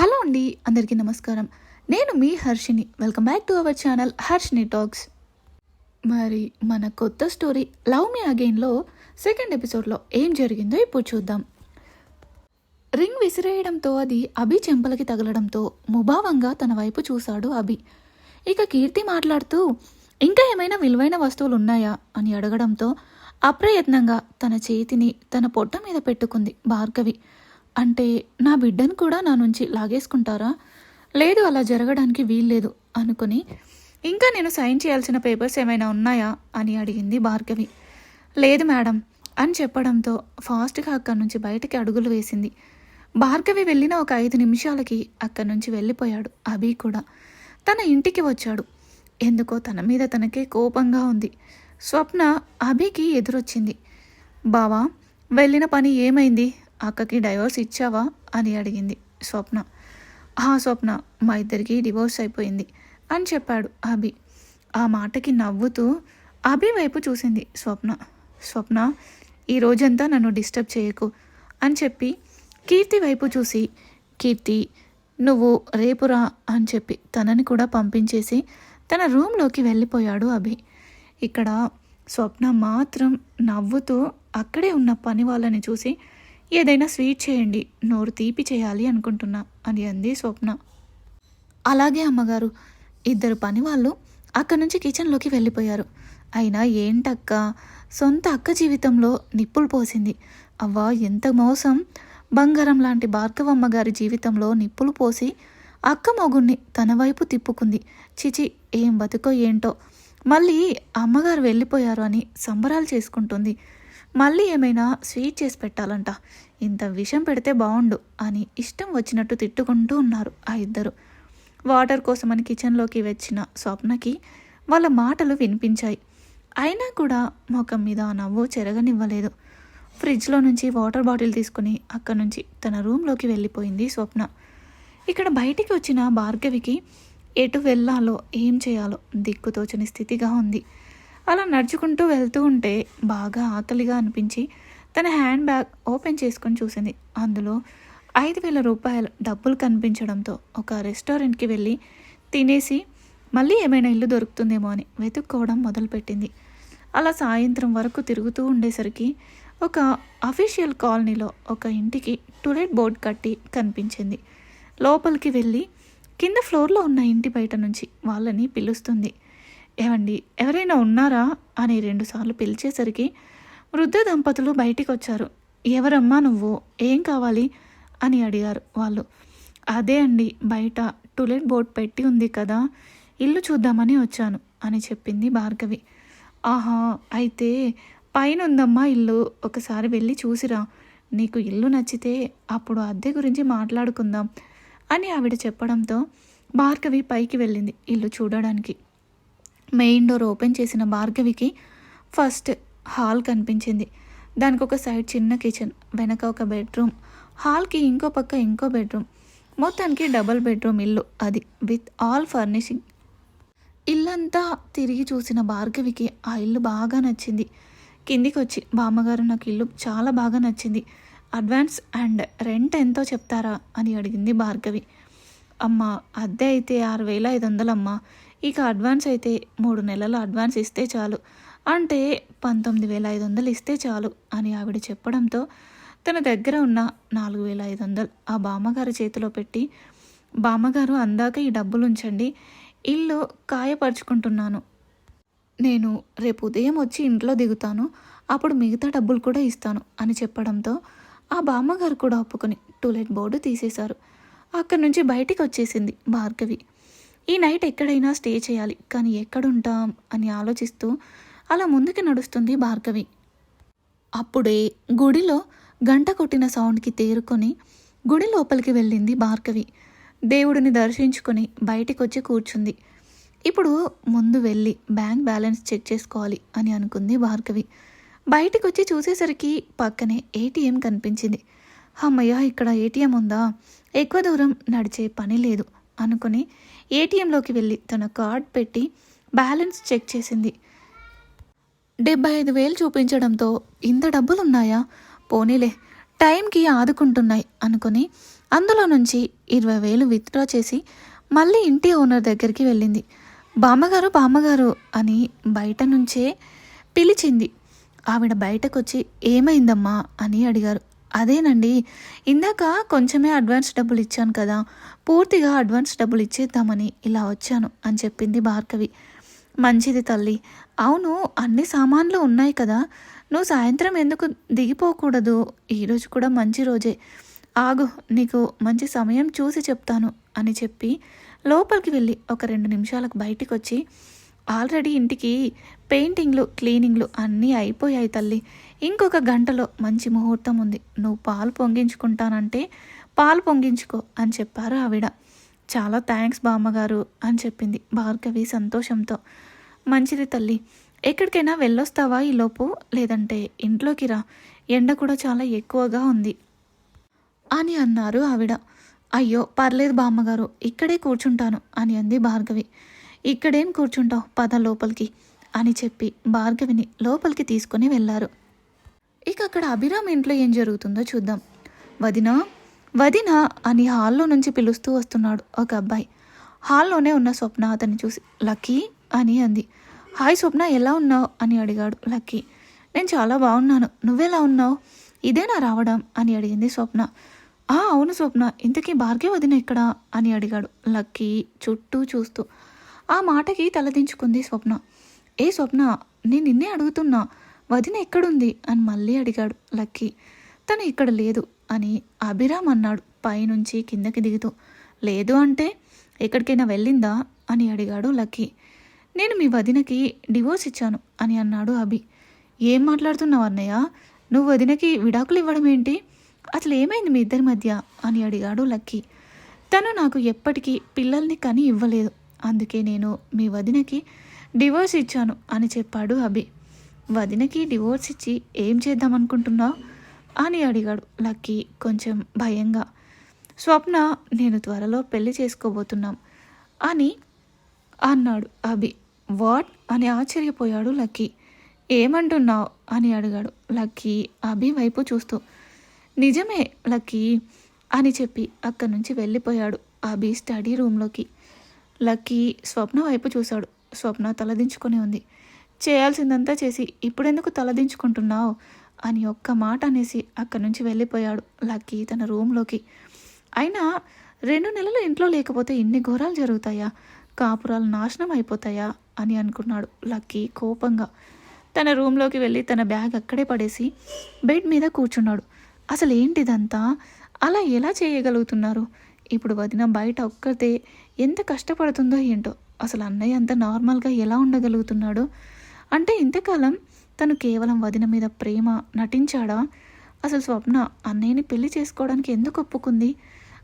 Hello అండి అందరికీ నమస్కారం. నేను మీ Harshini welcome back to our channel Harshini talks మరి మన కొత్త స్టోరీ లవ్ మీ అగైన్లో సెకండ్ ఎపిసోడ్లో ఏం జరిగిందో ఇప్పుడు చూద్దాం. రింగ్ విసిరేయడంతో అది అభి చెంపలకి తగలడంతో ముభావంగా తన వైపు చూశాడు అభి. ఇక కీర్తి మాట్లాడుతూ ఇంకా ఏమైనా విలువైన వస్తువులు ఉన్నాయా? అని అడగడంతో అప్రయత్నంగా తన చేతిని తన పొట్ట మీద పెట్టుకుంది భార్గవి. అంటే నా బిడ్డను కూడా నా నుంచి లాగేసుకుంటారా? లేదు అలా జరగడానికి వీల్లేదు అనుకుని ఇంకా నేను సైన్ చేయాల్సిన పేపర్స్ ఏమైనా ఉన్నాయా? అని అడిగింది భార్గవి. లేదు మేడం అని చెప్పడంతో ఫాస్ట్గా అక్కడి నుంచి బయటికి అడుగులు వేసింది. భార్గవి వెళ్ళిన ఒక ఐదు నిమిషాలకి అక్కడి నుంచి వెళ్ళిపోయాడు అభి కూడా. తన ఇంటికి వచ్చాడు. ఎందుకో తన మీద తనకే కోపంగా ఉంది. స్వప్న అభికి ఎదురొచ్చింది. బావా వెళ్ళిన పని ఏమైంది? అక్కకి డైవోర్స్ ఇచ్చావా? అని అడిగింది స్వప్న. ఆ స్వప్న మా ఇద్దరికి డివోర్స్ అయిపోయింది అని చెప్పాడు అభి. ఆ మాటకి నవ్వుతూ అభి వైపు చూసింది స్వప్న. స్వప్న ఈ రోజంతా నన్ను డిస్టర్బ్ చేయకు అని చెప్పి కీర్తి వైపు చూసి కీర్తి నువ్వు రేపురా అని చెప్పి తనని కూడా పంపించేసి తన రూమ్లోకి వెళ్ళిపోయాడు అభి. ఇక్కడ స్వప్న మాత్రం నవ్వుతూ అక్కడే ఉన్న పని వాళ్ళని చూసి ఏదైనా స్వీట్ చేయండి నోరు తీపి చేయాలి అనుకుంటున్నా అని అంది స్వప్న. అలాగే అమ్మగారు ఇద్దరు పని వాళ్ళు అక్కడి నుంచి కిచెన్లోకి వెళ్ళిపోయారు. అయినా ఏంటక్క సొంత అక్క జీవితంలో నిప్పులు పోసింది. అవ్వా ఎంత మోసం! బంగారం లాంటి భార్గవమ్మ గారి జీవితంలో నిప్పులు పోసి అక్క మొగుణ్ణి తన వైపు తిప్పుకుంది. చిచి ఏం బతుకో ఏంటో! మళ్ళీ అమ్మగారు వెళ్ళిపోయారు అని సంబరాలు చేసుకుంటుంది. మళ్ళీ ఏమైనా స్వీట్ చేసి పెట్టాలంట. ఇంత విషం పెడితే బాగుండు అని ఇష్టం వచ్చినట్టు తిట్టుకుంటూ ఉన్నారు ఆ ఇద్దరు. వాటర్ కోసమని కిచెన్లోకి వచ్చిన స్వప్నకి వాళ్ళ మాటలు వినిపించాయి. అయినా కూడా ముఖం మీద నవ్వు చెరగనివ్వలేదు. ఫ్రిడ్జ్లో నుంచి వాటర్ బాటిల్ తీసుకుని అక్కడి నుంచి తన రూమ్లోకి వెళ్ళిపోయింది స్వప్న. ఇక్కడ బయటికి వచ్చిన భార్గవికి ఎటు వెళ్ళాలో ఏం చేయాలో దిక్కుతోచని స్థితిగా ఉంది. అలా నడుచుకుంటూ వెళ్తూ ఉంటే బాగా ఆకలిగా అనిపించి తన హ్యాండ్ బ్యాగ్ ఓపెన్ చేసుకొని చూసింది. అందులో ఐదు వేల రూపాయల డబ్బులు కనిపించడంతో ఒక రెస్టారెంట్కి వెళ్ళి తినేసి మళ్ళీ ఏమైనా ఇల్లు దొరుకుతుందేమో అని వెతుక్కోవడం మొదలుపెట్టింది. అలా సాయంత్రం వరకు తిరుగుతూ ఉండేసరికి ఒక అఫీషియల్ కాలనీలో ఒక ఇంటికి టులెట్ బోర్డ్ కట్టి కనిపించింది. లోపలికి వెళ్ళి కింద ఫ్లోర్లో ఉన్న ఇంటి బయట నుంచి వాళ్ళని పిలుస్తుంది. ఏమండి ఎవరైనా ఉన్నారా? అని రెండుసార్లు పిలిచేసరికి వృద్ధ దంపతులు బయటికి వచ్చారు ఎవరమ్మా నువ్వు? ఏం కావాలి? అని అడిగారు వాళ్ళు. అదే అండి బయట టులెట్ బోర్డ్ పెట్టి ఉంది కదా ఇల్లు చూద్దామని వచ్చాను అని చెప్పింది భార్గవి. ఆహా అయితే పైన ఉందమ్మా ఇల్లు ఒకసారి వెళ్ళి చూసిరా. నీకు ఇల్లు నచ్చితే అప్పుడు అద్దె గురించి మాట్లాడుకుందాం అని ఆవిడ చెప్పడంతో భార్గవి పైకి వెళ్ళింది ఇల్లు చూడడానికి. మెయిన్ డోర్ ఓపెన్ చేసిన భార్గవికి ఫస్ట్ హాల్ కనిపించింది. దానికి ఒక సైడ్ చిన్న కిచెన్ వెనక ఒక బెడ్రూమ్ హాల్కి ఇంకో పక్క ఇంకో బెడ్రూమ్. మొత్తానికి డబల్ బెడ్రూమ్ ఇల్లు అది విత్ ఆల్ ఫర్నిషింగ్. ఇల్లంతా తిరిగి చూసిన భార్గవికి ఆ ఇల్లు బాగా నచ్చింది. కిందికి వచ్చి బామ్మగారు నాకు ఇల్లు చాలా బాగా నచ్చింది. అడ్వాన్స్ అండ్ రెంట్ ఎంతో చెప్తారా? అని అడిగింది భార్గవి. అమ్మ అద్దె అయితే ఆరు వేల ఐదు వందలమ్మా. ఇక అడ్వాన్స్ అయితే మూడు నెలల అడ్వాన్స్ ఇస్తే చాలు. అంటే పంతొమ్మిది వేల ఐదు వందలు ఇస్తే చాలు అని ఆవిడ చెప్పడంతో తన దగ్గర ఉన్న నాలుగు వేల ఐదు వందలు ఆ బామ్మగారి చేతిలో పెట్టి బామ్మగారు అందాక ఈ డబ్బులు ఉంచండి ఇల్లు కాయపరుచుకుంటున్నాను. నేను రేపు ఉదయం వచ్చి ఇంట్లో దిగుతాను. అప్పుడు మిగతా డబ్బులు కూడా ఇస్తాను అని చెప్పడంతో ఆ బామ్మగారు కూడా ఒప్పుకొని టూలెట్ బోర్డు తీసేశారు. అక్కడి నుంచి బయటికి వచ్చేసింది భార్గవి. ఈ నైట్ ఎక్కడైనా స్టే చేయాలి కానీ ఎక్కడుంటాం అని ఆలోచిస్తూ అలా ముందుకు నడుస్తుంది భార్గవి. అప్పుడే గుడిలో గంట కొట్టిన సౌండ్కి తేరుకొని గుడి లోపలికి వెళ్ళింది భార్గవి. దేవుడిని దర్శించుకొని బయటికి వచ్చి కూర్చుంది. ఇప్పుడు ముందు వెళ్ళి బ్యాంక్ బ్యాలెన్స్ చెక్ చేసుకోవాలి అని అనుకుంది భార్గవి. బయటికి వచ్చి చూసేసరికి పక్కనే ఏటీఎం కనిపించింది. అమ్మయ్య ఇక్కడ ఏటీఎం ఉందా? ఎక్కువ దూరం నడిచే పని లేదు అనుకుని ఏటీఎంలోకి వెళ్ళి తన కార్డ్ పెట్టి బ్యాలెన్స్ చెక్ చేసింది. డెబ్బై ఐదు వేలు చూపించడంతో ఇంత డబ్బులు ఉన్నాయా పోనీలే టైంకి ఆదుకుంటున్నాయి అనుకుని అందులో నుంచి ఇరవై వేలు విత్డ్రా చేసి మళ్ళీ ఇంటి ఓనర్ దగ్గరికి వెళ్ళింది. బామ్మగారు బామ్మగారు అని బయట నుంచే పిలిచింది. ఆవిడ బయటకొచ్చి ఏమైందమ్మా? అని అడిగారు. అదేనండి. ఇందాక కొంచెమే అడ్వాన్స్ డబ్బులు ఇచ్చాను కదా పూర్తిగా అడ్వాన్స్ డబ్బులు ఇచ్చేద్దామని ఇలా వచ్చాను అని చెప్పింది భార్గవి. మంచిది తల్లి. అవును అన్ని సామాన్లు ఉన్నాయి కదా. నువ్వు సాయంత్రం ఎందుకు దిగిపోకూడదు? ఈరోజు కూడా మంచి రోజే. ఆగు నీకు మంచి సమయం చూసి చెప్తాను అని చెప్పి లోపలికి వెళ్ళి ఒక రెండు నిమిషాలకు బయటికి వచ్చి ఆల్రెడీ ఇంటికి పెయింటింగ్లు క్లీనింగ్లు అన్నీ అయిపోయాయి తల్లి. ఇంకొక గంటలో మంచి ముహూర్తం ఉంది. నువ్వు పాలు పొంగించుకుంటానంటే పాలు పొంగించుకో అని చెప్పారు ఆవిడ. చాలా థ్యాంక్స్ బామ్మగారు అని చెప్పింది భార్గవి సంతోషంతో. మంచిది తల్లి ఎక్కడికైనా వెళ్ళొస్తావా ఈలోపు లేదంటే ఇంట్లోకి రా. ఎండ కూడా చాలా ఎక్కువగా ఉంది అని అన్నారు ఆవిడ. అయ్యో పర్లేదు బామ్మగారు ఇక్కడే కూర్చుంటాను అని అంది భార్గవి. ఇక్కడేం కూర్చుంటావు? పద లోపలికి అని చెప్పి భార్గవిని లోపలికి తీసుకుని వెళ్ళారు. ఇక అక్కడ అభిరామ్ ఇంట్లో ఏం జరుగుతుందో చూద్దాం. వదినా వదినా అని హాల్లో నుంచి పిలుస్తూ వస్తున్నాడు ఒక అబ్బాయి. హాల్లోనే ఉన్న స్వప్న అతన్ని చూసి లక్కీ అని అంది. హాయ్ స్వప్న ఎలా ఉన్నావు? అని అడిగాడు లక్కీ. నేను చాలా బాగున్నాను. నువ్వెలా ఉన్నావు? ఇదేనా రావడం? అని అడిగింది స్వప్న. ఆ అవును స్వప్న. ఇంతకీ భార్గవ వదిన ఇక్కడ అని అడిగాడు లక్కీ చుట్టూ చూస్తూ. ఆ మాటకి తలదించుకుంది స్వప్న. ఏ స్వప్న? నేను నిన్నే అడుగుతున్నా. వదిన ఎక్కడుంది? అని మళ్ళీ అడిగాడు లక్కీ. తను ఇక్కడ లేదు అని అభిరామ్ అన్నాడు పైనుంచి కిందకి దిగుతూ. లేదు అంటే ఎక్కడికైనా వెళ్ళిందా? అని అడిగాడు లక్కీ. నేను మీ వదినకి డివోర్స్ ఇచ్చాను అని అన్నాడు అభి. ఏం మాట్లాడుతున్నావు అన్నయ్య? నువ్వు వదినకి విడాకులు ఇవ్వడం ఏంటి? అసలు ఏమైంది మీ ఇద్దరి మధ్య? అని అడిగాడు లక్కీ. తను నాకు ఎప్పటికీ పిల్లల్ని కని ఇవ్వలేదు. అందుకే నేను మీ వదినకి డివోర్స్ ఇచ్చాను అని చెప్పాడు అభి. వదినకి డివోర్స్ ఇచ్చి ఏం చేద్దాం అనుకుంటున్నావు అని అడిగాడు లక్కీ కొంచెం భయంగా. స్వప్న నేను త్వరలో పెళ్ళి చేసుకోబోతున్నాం అని అన్నాడు అభి. వాట్? అని ఆశ్చర్యపోయాడు లక్కీ. ఏమంటున్నావు? అని అడిగాడు లక్కీ అభి వైపు చూస్తూ. నిజమే లక్కీ అని చెప్పి అక్కడి నుంచి వెళ్ళిపోయాడు అభి స్టడీ రూమ్లోకి. లక్కీ స్వప్న వైపు చూశాడు. స్వప్న తలదించుకొని ఉంది. చేయాల్సిందంతా చేసి ఇప్పుడెందుకు తలదించుకుంటున్నావు? అని ఒక్క మాట అనేసి అక్కడి నుంచి వెళ్ళిపోయాడు లక్కీ తన రూమ్లోకి. అయినా రెండు నెలలు ఇంట్లో లేకపోతే ఇన్ని ఘోరాలు జరుగుతాయా? కాపురాలు నాశనం అయిపోతాయా? అని అనుకున్నాడు లక్కీ కోపంగా. తన రూమ్లోకి వెళ్ళి తన బ్యాగ్ అక్కడే పడేసి బెడ్ మీద కూర్చున్నాడు. అసలు ఏంటిదంతా అలా ఎలా చేయగలుగుతున్నారు? ఇప్పుడు వదిన బయట ఒక్కతే ఎంత కష్టపడుతుందో ఏంటో? అసలు అన్నయ్య అంత నార్మల్గా ఎలా ఉండగలుగుతున్నాడో? అంటే ఇంతకాలం తను కేవలం వదిన మీద ప్రేమ నటించాడా? అసలు స్వప్న అన్నయ్యని పెళ్ళి చేసుకోవడానికి ఎందుకు ఒప్పుకుంది?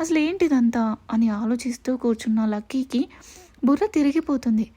అసలు ఏంటిదంతా అని ఆలోచిస్తూ కూర్చున్న లక్కీకి బుర్ర తిరిగిపోతుంది.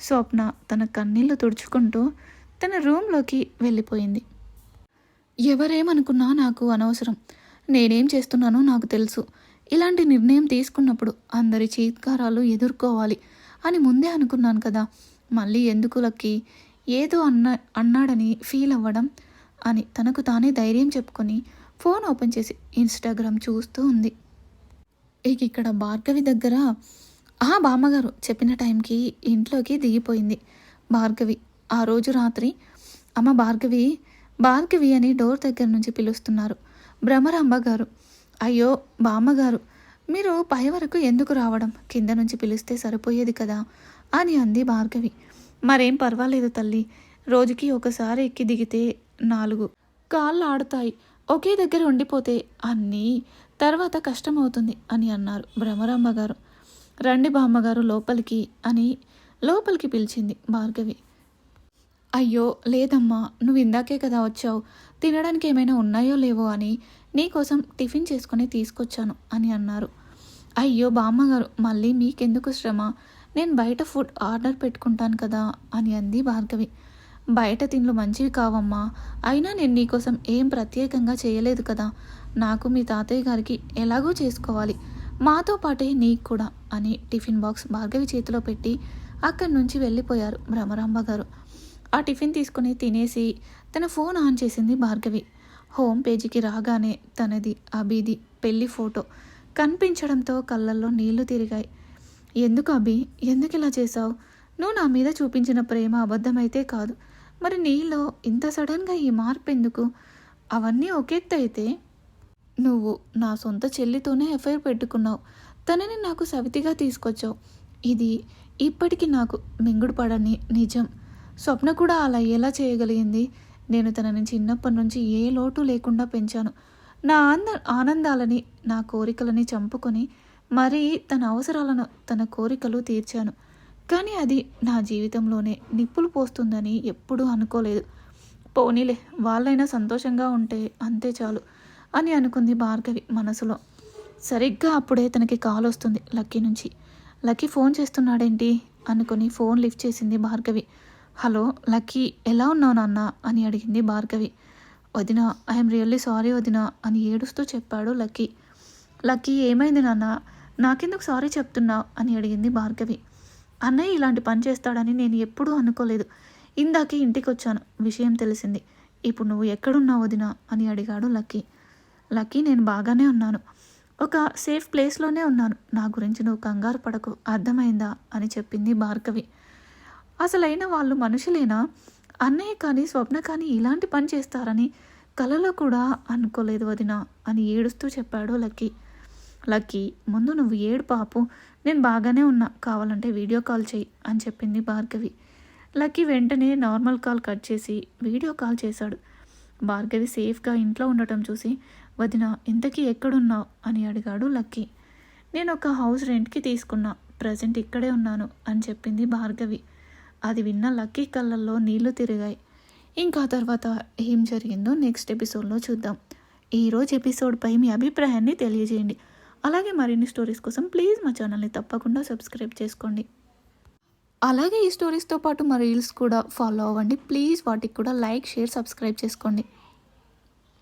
స్వప్న తన కన్నీళ్ళు తుడుచుకుంటూ తన రూమ్లోకి వెళ్ళిపోయింది. ఎవరేమనుకున్నా నాకు అనవసరం. నేనేం చేస్తున్నానో నాకు తెలుసు. ఇలాంటి నిర్ణయం తీసుకున్నప్పుడు అందరి చీత్కారాలు ఎదుర్కోవాలి అని ముందే అనుకున్నాను కదా. మళ్ళీ ఎందుకు లక్కి? ఏదో అన్న అన్నాడని ఫీల్ అవ్వడం అని తనకు తానే ధైర్యం చెప్పుకొని ఫోన్ ఓపెన్ చేసి ఇన్స్టాగ్రామ్ చూస్తూ ఉంది. ఇక ఇక్కడ భార్గవి దగ్గర ఆ బామ్మగారు చెప్పిన టైంకి ఇంట్లోకి దిగిపోయింది భార్గవి. ఆ రోజు రాత్రి అమ్మ భార్గవి భార్గవి అని డోర్ దగ్గర నుంచి పిలుస్తున్నారు. భ్రమరాంబ గారు అయ్యో బామ్మగారు మీరు పై వరకు ఎందుకు రావడం? కింద నుంచి పిలిస్తే సరిపోయేది కదా అని అంది భార్గవి. మరేం పర్వాలేదు తల్లి. రోజుకి ఒకసారి ఎక్కి దిగితే నాలుగు. కాళ్ళు ఆడుతాయి ఒకే దగ్గర ఉండిపోతే అన్నీ తర్వాత కష్టమవుతుంది అని అన్నారు భ్రమరామ్మ గారు రండి బామ్మగారు లోపలికి అని లోపలికి పిలిచింది భార్గవి. అయ్యో లేదమ్మా నువ్వు ఇందాకే కదా వచ్చావు. తినడానికి ఏమైనా ఉన్నాయో లేవో అని నీకోసం టిఫిన్ చేసుకొని తీసుకొచ్చాను అని అన్నారు. అయ్యో బామ్మగారు మళ్ళీ మీకెందుకు శ్రమ? నేను బయట ఫుడ్ ఆర్డర్ పెట్టుకుంటాను కదా అని అంది భార్గవి. బయట తిండ్లు మంచివి కావమ్మా. అయినా నేను నీకోసం ఏం ప్రత్యేకంగా చేయలేదు కదా. నాకు మీ తాతయ్య గారికి ఎలాగో చేసుకోవాలి. మాతో పాటే నీకు కూడా అని టిఫిన్ బాక్స్ భార్గవి చేతిలో పెట్టి అక్కడి నుంచి వెళ్ళిపోయారు భ్రమరాంబ గారు. ఆ టిఫిన్ తీసుకుని తినేసి తన ఫోన్ ఆన్ చేసింది భార్గవి. హోమ్ పేజీకి రాగానే తనది అభిది పెళ్ళి ఫోటో. కనిపించడంతో కళ్ళల్లో నీళ్ళు తిరిగాయి. ఎందుకు అభి? ఎందుకు ఇలా చేశావు? నువ్వు నా మీద చూపించిన ప్రేమ అబద్ధమైతే కాదు. మరి నీలో ఇంత సడన్గా ఈ మార్పు ఎందుకు అవన్నీ ఒకెత్తు అయితే నువ్వు నా సొంత చెల్లితోనే ఎఫ్ఐఆర్ పెట్టుకున్నావు. తనని నాకు సవితిగా తీసుకొచ్చావు. ఇది ఇప్పటికీ నాకు మింగుడు పడని నిజం. స్వప్న కూడా అలా ఎలా చేయగలిగింది? నేను తనని చిన్నప్పటి నుంచి ఏ లోటు లేకుండా పెంచాను. నా ఆనంద ఆనందాలని నా కోరికలని చంపుకొని మరి తన అవసరాలను తన కోరికలు తీర్చాను. కానీ అది నా జీవితంలోనే నిప్పులు పోస్తుందని ఎప్పుడూ అనుకోలేదు. పోనీలే వాళ్ళైనా సంతోషంగా ఉంటే అంతే చాలు అని అనుకుంది భార్గవి మనసులో. సరిగ్గా అప్పుడే తనకి కాల్ వస్తుంది లక్కీ నుంచి. లక్కీ ఫోన్ చేస్తున్నాడేంటి? అనుకుని ఫోన్ లిఫ్ట్ చేసింది భార్గవి. హలో లక్కీ ఎలా ఉన్నావు నాన్న? అని అడిగింది భార్గవి. వదిన ఐఎమ్ రియల్లీ సారీ వదిన అని ఏడుస్తూ చెప్పాడు లక్కీ. లక్కీ ఏమైంది నాన్న? నాకెందుకు సారీ చెప్తున్నావు? అని అడిగింది భార్గవి. అన్నయ్య ఇలాంటి పని చేస్తాడని నేను ఎప్పుడూ అనుకోలేదు. ఇందాకే ఇంటికి వచ్చాను విషయం తెలిసింది. ఇప్పుడు నువ్వు ఎక్కడున్నావు వదిన? అని అడిగాడు లక్కీ. లక్కీ నేను బాగానే ఉన్నాను. ఒక సేఫ్ ప్లేస్లోనే ఉన్నాను. నా గురించి నువ్వు కంగారు పడకు. అర్థమైందా? అని చెప్పింది భార్గవి. అసలైన వాళ్ళు మనుషులేనా? అన్నయ్య కానీ స్వప్న కానీ ఇలాంటి పని చేస్తారని కలలో కూడా అనుకోలేదు వదిన అని ఏడుస్తూ చెప్పాడు లక్కీ. లక్కీ ముందు నువ్వు ఏడు పాపు నేను బాగానే ఉన్నా కావాలంటే వీడియో కాల్ చేయి అని చెప్పింది భార్గవి. లక్కీ వెంటనే నార్మల్ కాల్ కట్ చేసి వీడియో కాల్ చేశాడు. భార్గవి సేఫ్గా ఇంట్లో ఉండటం చూసి వదిన ఇంతకీ ఎక్కడున్నావు? అని అడిగాడు లక్కీ. నేను ఒక హౌస్ రెంట్కి తీసుకున్నా ప్రజెంట్ ఇక్కడే ఉన్నాను అని చెప్పింది భార్గవి. అది విన్న లక్కీ కళ్ళల్లో నీళ్ళు తిరిగాయి. ఇంకా తర్వాత ఏం జరిగిందో నెక్స్ట్ ఎపిసోడ్లో చూద్దాం. ఈరోజు ఎపిసోడ్పై మీ అభిప్రాయాన్ని తెలియజేయండి. అలాగే మరిన్ని స్టోరీస్ కోసం ప్లీజ్ మా ఛానల్ని తప్పకుండా సబ్స్క్రైబ్ చేసుకోండి. అలాగే ఈ స్టోరీస్తో పాటు మా రీల్స్ కూడా ఫాలో అవ్వండి. ప్లీజ్ వాటికి కూడా లైక్ షేర్ సబ్స్క్రైబ్ చేసుకోండి.